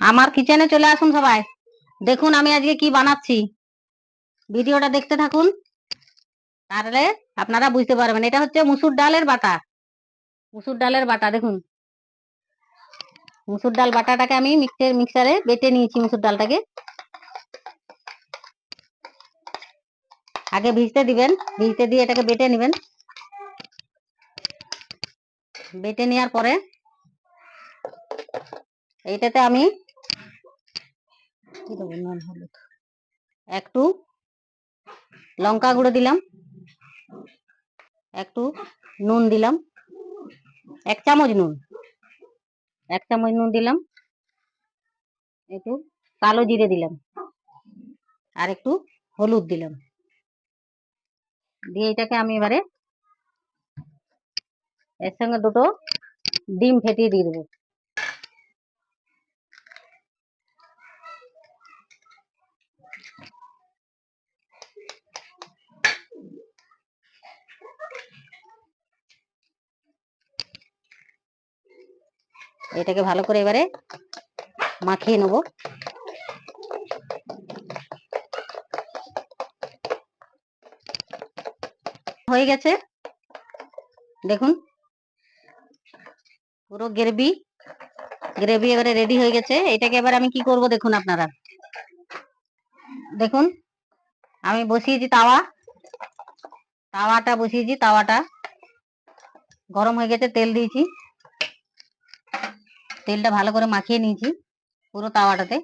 আমার কিচেনে চলে আসুন সবাই। দেখুন আমি আজকে কি বানাচ্ছি। ভিডিওটা দেখতে থাকুন। তাহলে আপনারা বুঝতে পারবেন, এটা হচ্ছে মুসুর ডালের বাটা। মুসুর ডালের বাটা, দেখুন। মুসুর ডাল বাটাটাকে আমি মিক্সের মিক্সারে বেটে নিয়েছি মুসুর ডালটাকে। আগে ভিজতে দিবেন, ভিজতে দিয়ে এটাকে বেটে নেবেন। বেটে নেওয়ার পরে এইটাতে আমি কি দেবো? নুন হলুদ একটু লঙ্কা গুঁড়ো দিলাম। একটু নুন দিলাম। এক চামচ নুন। এক চামচ নুন দিলাম। একটু কালো জিরে দিলাম। আর একটু হলুদ দিলাম। দিয়ে এটাকে আমি এবারে এর সঙ্গে দুটো ডিম ফেটিয়ে দিয়ে দেবো। এটাকে ভালো করে এবারে মাখিয়ে নেব। হয়ে গেছে। দেখুন, পুরো গ্রেভি গ্রেভি এবারে রেডি হয়ে গেছে। এটাকে এবার আমি কি করব দেখুন আপনারা। দেখুন, আমি বসিয়েছি তাওয়া। তাওয়াটা বসিয়েছি, তাওয়াটা গরম হয়ে গেছে, তেল দিয়েছি। তেলটা ভালো করে মাখিয়ে নিয়েছি পুরো তাওয়াটাতে।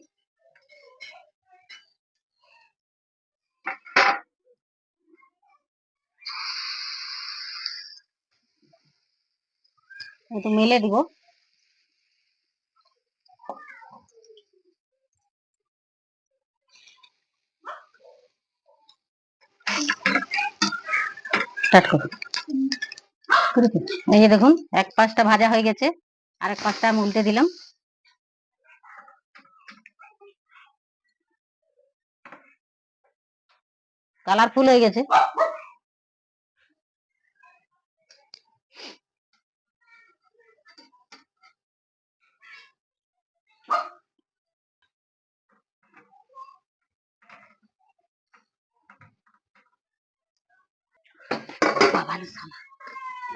একটু মেলে দিব। স্টার্ট এই যে দেখুন এক পাশটা ভাজা হয়ে গেছে। আর এক পাশটা আমি উল্টে দিলাম কালারফুল হয়ে গেছে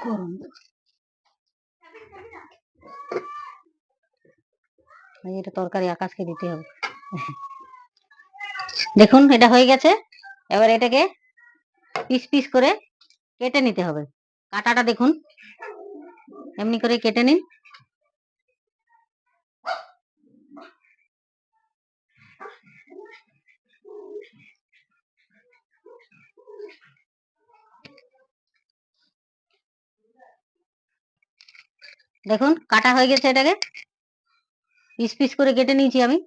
গরম। এটা তরকারি আকাশকে দিতে হবে। দেখুন, এটা হয়ে গেছে। এবার এটাকে পিস পিস করে কেটে নিতে হবে। কাটাটা দেখুন। এমনি করে কেটে নিন। দেখুন, কাটা হয়ে গেছে এটাকে। পিস পিস করে কেটে নিয়েছি আমি।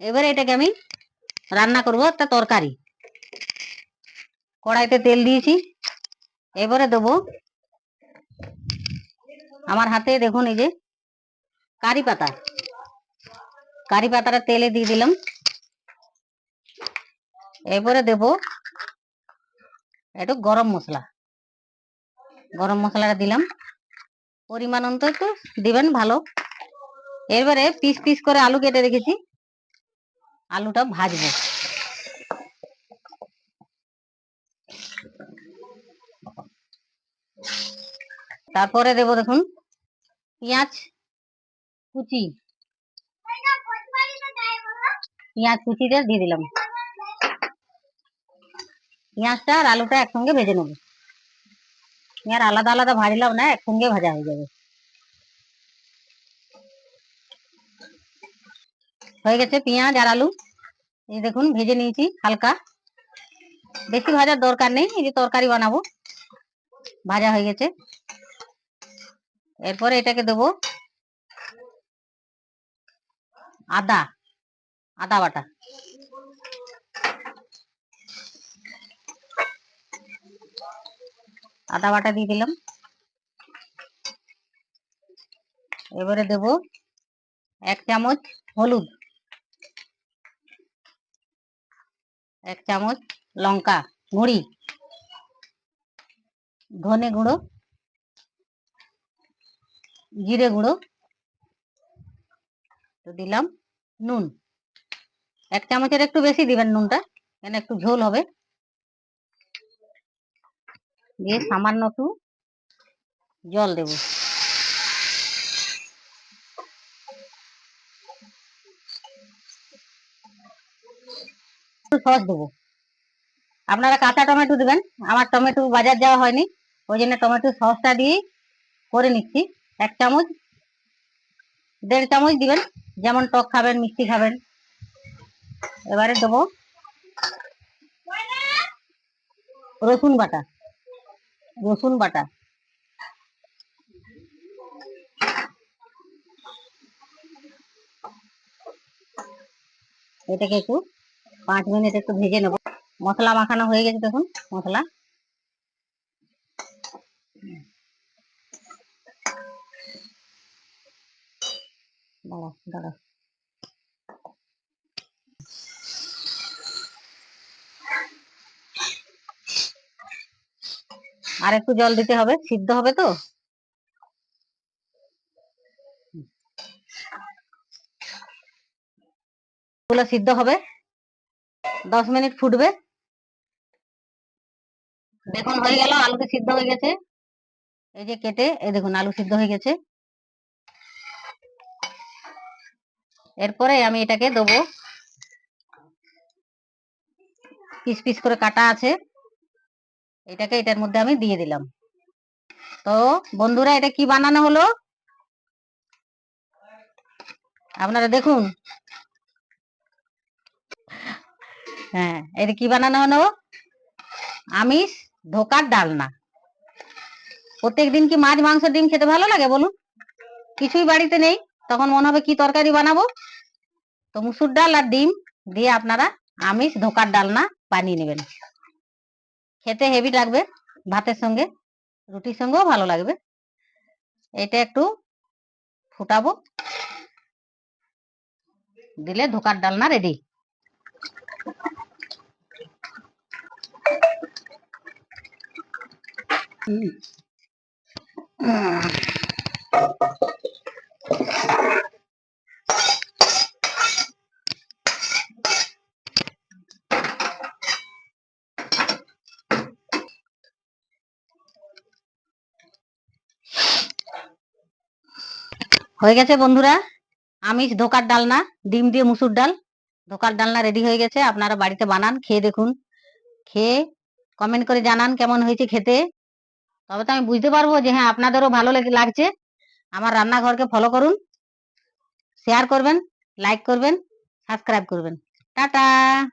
এবারে এটাকে আমি রান্না করব একটা তরকারি। কড়াইতে তেল দিয়েছি। এবারে দেবো আমার হাতে দেখুন এই যে কারি পাতা। কারি পাতাটা তেলে দিয়ে দিলাম। এবারে দেব একটু গরম মশলা। গরম মশলাটা দিলাম। পরিমাণ অন্ত একটু দিবেন, ভালো। এবারে পিস পিস করে আলু কেটে রেখেছি। আলুটা ভাজবো। তারপরে দেব দেখুন পেঁয়াজ কুচি। পেঁয়াজ কুচিটা দিয়ে দিলাম। পেঁয়াজটা আর আলুটা একসঙ্গে ভেজে নেব। আর আলাদা আলাদা ভাজলাম না একসঙ্গে ভাজা হয়ে যাবে। হয়ে গেছে পেঁয়াজ আর আলু। এই দেখুন, ভেজে নিয়েছি হালকা। বেশি ভাজার দরকার নেই, এই যে তরকারি বানাবো। ভাজা হয়ে গেছে। এরপরে এটাকে দেবো আদা আদা বাটা। আদা বাটা দিয়ে দিলাম। এবারে দেব এক চামচ হলুদ। এক চামচ লঙ্কা গুঁড়ি। ধনে গুঁড়ো। জিরে গুঁড়ো। তো দিলাম নুন। এক চামচের একটু বেশি দিবেন নুনটা, কেন একটু ঝোল হবে। দিয়ে সামান্য একটু জল দেব। সস দেবো। আপনারা কাঁচা টমেটো দেবেন। আমার টমেটো বাজার যাওয়া হয়নি ওই জন্য টমেটো সসটা দিয়ে করে নিচ্ছি। এক চামচ দেড় চামচ দিবেন যেমন টক খাবেন মিষ্টি খাবেন। এবারে দেবো রসুন বাটা। রসুন বাটা। এটাকে একটু পাঁচ মিনিট একটু ভেজে নেব। মশলা মাখানো হয়ে গেছে দেখুন, মশলা। দাঁড়া দাঁড়া আর একটু জল দিতে হবে, সিদ্ধ হবে তো? সিদ্ধ হবে। দশ মিনিট ফুটবে। দেখুন, হয়ে গেল, আলুটা সিদ্ধ হয়ে গেছে। এই যে কেটে, এই দেখুন, আলু সিদ্ধ হয়ে গেছে। এরপরে আমি এটাকে দেবো। পিস পিস করে কাটা আছে। এটাকে এটার মধ্যে আমি দিয়ে দিলাম। তো বন্ধুরা, এটা কি বানানো হলো? আপনারা দেখুন। হ্যাঁ এটা কি বানানো হলো? আমিষ ধোকার ডালনা। প্রত্যেকদিন কি মাছ, মাংস, ডিম খেতে ভালো লাগে বলুন? কিছুই বাড়িতে নেই। তখন মনে হবে কি তরকারি বানাবো? তো মুসুর ডাল আর ডিম দিয়ে আপনারা আমিষ ধোকার ডালনা বানিয়ে নেবেন। খেতে হেভি লাগবে, ভাতের সঙ্গে, রুটির সঙ্গেও ভালো লাগবে। এটা একটু ফুটাবো। দিলে ধোকার ডালনা রেডি হয়ে গেছে বন্ধুরা? আমিষ, ধোকার ডালনা, ডিম দিয়ে মুসুর ডাল। ধোকার ডালনা রেডি হয়ে গেছে, আপনারা বাড়িতে বানান, খেয়ে দেখুন। খেয়ে কমেন্ট করে জানান কেমন হয়েছে খেতে। তবে তো আমি বুঝতে পারব যে হ্যাঁ আপনাদেরও ভালো লেগে- লাগছে। আমার রান্নাঘরকে ফলো করুন শেয়ার করবেন লাইক করবেন সাবস্ক্রাইব করবেন। টাটা!